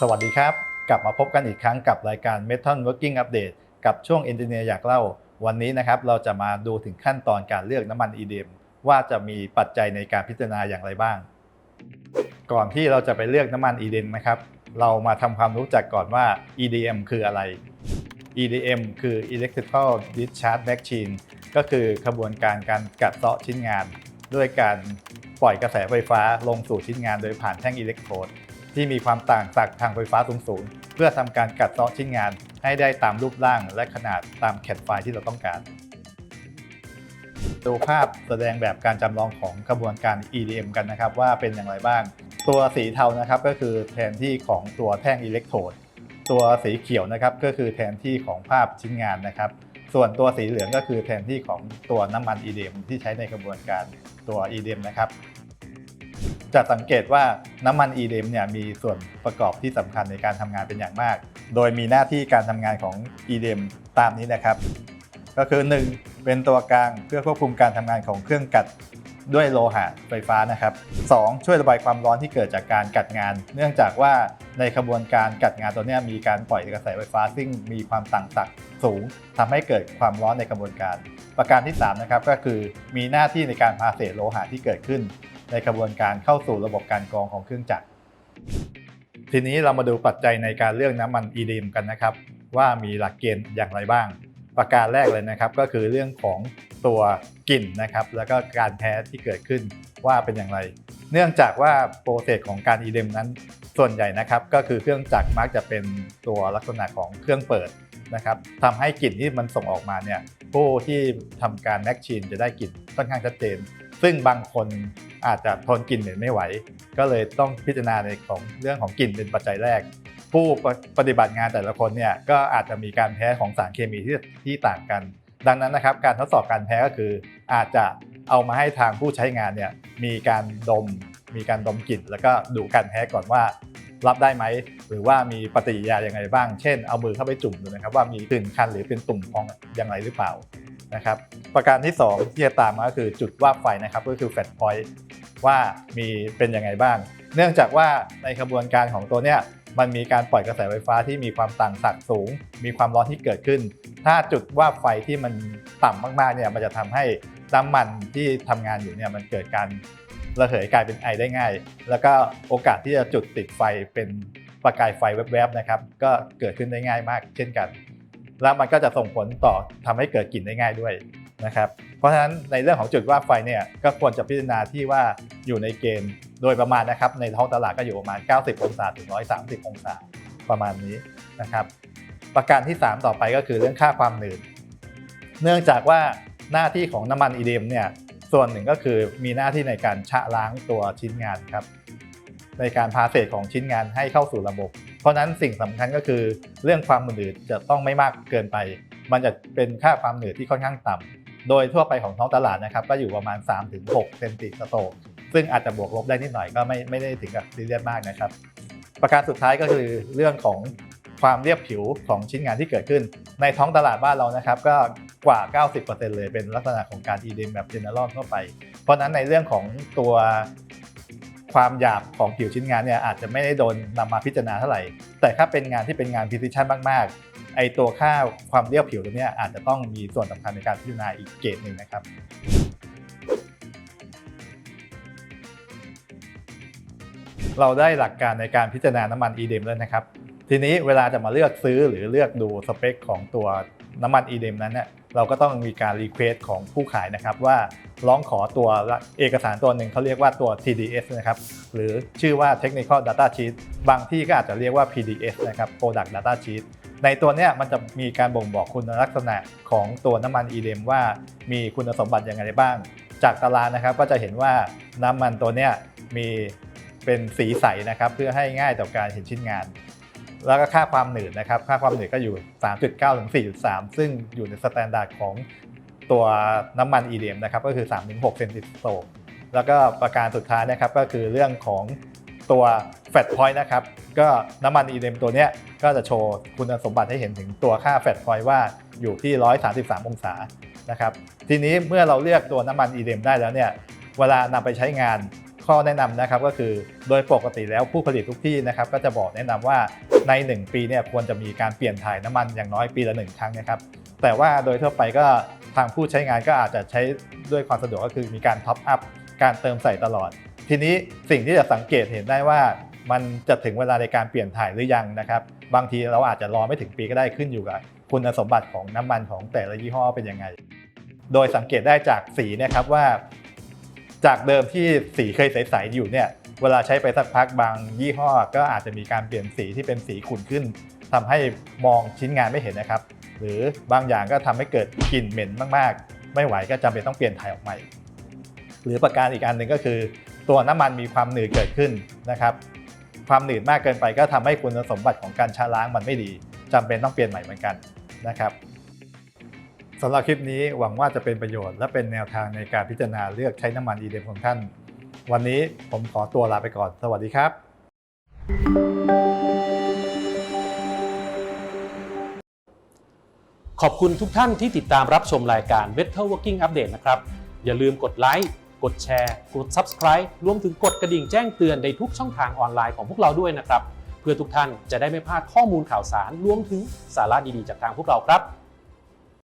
สวัสดีครับ กลับมาพบกันอีกครั้งกับรายการ Metal Working Update กับช่วง Engineer อยากเล่า วันนี้นะครับเราจะมาดูถึงขั้นตอนการเลือกน้ำมัน EDM ว่าจะมีปัจจัยในการพิจารณาอย่างไรบ้าง ก่อนที่เราจะไปเลือกน้ำมัน EDM นะครับเรามาทำความรู้จักก่อนว่า EDM คืออะไร EDM คือ Electrical Discharge Machine ก็คือขบวนการการกัดเซาะชิ้นงาน ด้วยการปล่อยกระแสไฟฟ้าลงสู่ชิ้นงานโดยผ่านแท่งอิเล็กโทรดที่มีความต่างจากทางไฟฟ้าสูงๆ เพื่อทำการกัดเซาะชิ้นงานให้ได้ตามรูปร่างและขนาดตามแคดไฟล์ที่เราต้องการดูภาพแสดงแบบการจำลองของกระบวนการ EDM กันนะครับ ว่าเป็นอย่างไรบ้าง ตัวสีเทานะครับก็คือแทนที่ของตัวแท่งอิเล็กโทรดตัวสีเขียวนะครับก็คือแทนที่ของภาพชิ้นงานนะครับ ส่วนตัวสีเหลืองก็คือแทนที่ของตัวน้ำมัน EDM ที่ใช้ในกระบวนการ ตัว EDM นะครับ จะสังเกตว่าน้ำมัน EDM เนี่ยมีส่วนประกอบที่สำคัญในการทำงานเป็นอย่างมาก โดยมีหน้าที่การทำงานของ EDM ตามนี้นะครับ ก็คือ 1. เป็นตัวกลางเพื่อควบคุมการทำงานของเครื่องกัดด้วยโลหะไฟฟ้านะครับ 2. ช่วยระบายความร้อนที่เกิดจากการกัดงาน เนื่องจากว่าในขบวนการกัดงานตัวนี้มีการปล่อยกระแสไฟฟ้าซึ่งมีความต่างศักย์สูงทำให้เกิดความร้อนในกระบวนการ ประการที่3นะครับก็คือมีหน้าที่ในการพาเศษโลหะที่เกิดขึ้น ในกระบวนการเข้าสู่ระบบการกรองของเครื่องจักร ทีนี้เรามาดูปัจจัยในการเลือกน้ำมัน EDM กันนะครับ ว่ามีหลักเกณฑ์อย่างไรบ้าง ประการแรกเลยนะครับ ก็คือเรื่องของตัวกลิ่นนะครับ แล้วก็การแพ้ที่เกิดขึ้นว่าเป็นอย่างไร เนื่องจากว่าโปรเซสของการ EDM นั้น ส่วนใหญ่นะครับ ก็คือเครื่องจักรมักจะเป็นตัวลักษณะของเครื่องเปิดนะครับทำให้กลิ่นที่มันส่งออกมาเนี่ย ผู้ที่ทำการแม็กชีนจะได้กลิ่นค่อนข้างชัดเจน ซึ่งบางคนอาจจะทนกลิ่นเหม็นไม่ไหว ก็เลยต้องพิจารณาในของเรื่องของกลิ่นเป็นปัจจัยแรก ผู้ปฏิบัติงานแต่ละคนเนี่ยก็อาจจะมีการแพ้ของสารเคมีที่ที่ต่างกัน ดังนั้นนะครับการทดสอบการแพ้ก็คือ อาจจะเอามาให้ทางผู้ใช้งานเนี่ยมีการดม มีการดมกลิ่นแล้วก็ดูการแพ้ก่อนว่า รับได้ไหม หรือว่ามีปฏิกิริยาอย่างไรบ้าง เช่น เอามือเข้าไปจุ่มดูนะครับว่ามีตื่นคันหรือเป็นตุ่มพองอย่างไรหรือเปล่านะครับประการที่ 2 ที่จะตามมาก็คือจุดวาบไฟนะครับก็คือแฟลชพอยต์ว่ามีเป็นยังไงบ้าง เนื่องจากว่าในกระบวนการของตัวเนี้ยมันมีการปล่อยกระแสไฟฟ้าที่มีความต่างศักย์สูง มีความร้อนที่เกิดขึ้น ถ้าจุดวาบไฟที่มันต่ำมากๆเนี่ยมันจะทำให้น้ำมันที่ทำงานอยู่เนี่ยมันเกิดการ ระเหยกลายเป็นไอได้ง่าย แล้วก็โอกาสที่จะจุดติดไฟเป็นประกายไฟแวบๆนะครับ ก็เกิดขึ้นได้ง่ายมาก เช่นกัน แล้วมันก็จะส่งผลต่อทำให้เกิดกลิ่นได้ง่ายด้วยนะครับ เพราะฉะนั้นในเรื่องของจุดว่าบไฟเนี่ยก็ควรจะพิจารณาที่ว่าอยู่ในเกณฑ์โดยประมาณนะครับ ในท้องตลาดก็อยู่ประมาณ 90 องศาถึง 130 องศาประมาณนี้นะครับ ประการที่ 3 ต่อไปก็คือเรื่องค่าความหนืด เนื่องจากว่าหน้าที่ของน้ำมันอีเดมเนี่ย ส่วนหนึ่งก็คือมีหน้าที่ในการชะล้างตัวชิ้นงานครับ ในการพาเศษของชิ้นงานให้เข้าสู่ระบบ เพราะนั้นสิ่งสำคัญก็คือเรื่องความหนืดจะต้องไม่มากเกินไป มันจะเป็นค่าความหนืดที่ค่อนข้างต่ำโดยทั่วไปของท้องตลาดนะครับ ก็อยู่ประมาณ 3-6เซนติสโตกซึ่งอาจจะบวกลบได้นิดหน่อยก็ไม่ไม่ได้ถึงกับซีเรียสมากนะครับ ประการสุดท้ายก็คือเรื่องของ ความเรียบผิวของชิ้นงานที่เกิดขึ้น ในท้องตลาดบ้านเรานะครับก็กว่า 90%เลยเป็นลักษณะของการ EDM แบบ general ทั่วไป เพราะนั้นในเรื่องของตัวความหยาบของผิวชิ้นงานเนี่ยอาจจะไม่ได้โดนนำมาพิจารณาเท่าไหร่ แต่ถ้าเป็นงานที่เป็นงาน precision มาก ๆ ไอตัวค่าความเรียบผิวตัวนี้อาจจะต้องมีส่วนสำคัญในการพิจารณาอีกเกณฑ์หนึ่งนะครับเราได้หลักการในการพิจารณาน้ำมัน e-dem แล้วนะครับ ทีนี้เวลาจะมาเลือกซื้อหรือเลือกดูสเปคของตัวน้ำมัน EDM นั้นเนี่ยเราก็ต้องมีการรีเควสของผู้ขายนะครับว่าร้องขอตัวเอกสารตัวหนึ่งเขาเรียกว่าตัว TDS นะครับหรือชื่อว่า Technical Data Sheet บางที่ก็อาจจะเรียกว่า PDS นะครับ Product Data Sheet ในตัวเนี้ยมันจะมีการบ่งบอกคุณลักษณะของตัวน้ำมัน EDM ว่ามีคุณสมบัติอย่างไรบ้าง จากตารางนะครับก็จะเห็นว่าน้ำมันตัวเนี้ยมีเป็นสีใสนะครับเพื่อให้ง่ายต่อการเห็นชิ้นงาน แล้วก็ค่าความหนืดนะครับ ค่าความหนืดก็อยู่ 3.9 ถึง 4.3 ซึ่งอยู่ในสแตนดาร์ดของตัวน้ำมัน EDM นะครับ ก็คือ 3-6 เซนติโตรแล้วก็ประการสุดท้ายนะครับก็คือเรื่องของตัว Fat Point นะครับ ก็น้ำมัน EDM ตัวเนี้ยก็จะโชว์คุณสมบัติให้เห็นถึงตัวค่า Fat Point ว่าอยู่ที่ 133 องศานะครับ ทีนี้เมื่อเราเลือกตัวน้ำมัน EDM ได้แล้วเนี่ย เวลานำไปใช้งาน ข้อแนะนำนะครับก็คือโดยปกติแล้วผู้ผลิตทุกที่นะครับก็จะบอกแนะนำว่าใน 1 ปีเนี่ยควรจะมีการเปลี่ยนถ่ายน้ำมันอย่างน้อยปีละ1ครั้งนะครับแต่ว่าโดยทั่วไปก็ทางผู้ใช้งานก็อาจจะใช้ด้วยความสะดวกก็คือมีการท็อปอัพการเติมใส่ตลอด ทีนี้สิ่งที่จะสังเกตเห็นได้ว่ามันจะถึงเวลาในการเปลี่ยนถ่ายหรือยังนะครับ บางทีเราอาจจะรอไม่ถึงปีก็ได้ขึ้นอยู่กับคุณสมบัติของน้ำมันของแต่ละยี่ห้อเป็นยังไง โดยสังเกตได้จากสีนะครับว่า จากเดิมที่สีเคยใสๆอยู่เนี่ยเวลาใช้ไปสักพักบางยี่ห้อ ก็อาจจะมีการเปลี่ยนสีที่เป็นสีขุ่นขึ้นทำให้มองชิ้นงานไม่เห็นนะครับ หรือบางอย่างก็ทำให้เกิดกลิ่นเหม็นมากๆ ไม่ไหวก็จำเป็นต้องเปลี่ยนถ่ายออกใหม่ หรือประการอีกอันหนึ่งก็คือ ตัวน้ำมันมีความหนืดเกิดขึ้นนะครับ ความหนืดมากเกินไปก็ทำให้คุณสมบัติของการชะล้างมันไม่ดีจำเป็นต้องเปลี่ยนใหม่เหมือนกันนะครับ สำหรับคลิปนี้หวังว่าจะเป็นประโยชน์และเป็นแนวทางในการพิจารณาเลือกใช้น้ำมันอีเดมของท่าน วันนี้ผมขอตัวลาไปก่อน สวัสดีครับ ขอบคุณทุกท่านที่ติดตามรับชมรายการ Better Working Update นะครับ อย่าลืมกดไลค์ กดแชร์ กด Subscribe รวมถึงกดกระดิ่งแจ้งเตือนในทุกช่องทางออนไลน์ของพวกเราด้วยนะครับ เพื่อทุกท่านจะได้ไม่พลาดข้อมูลข่าวสาร รวมถึงสาระดีๆ จากทางพวกเราครับ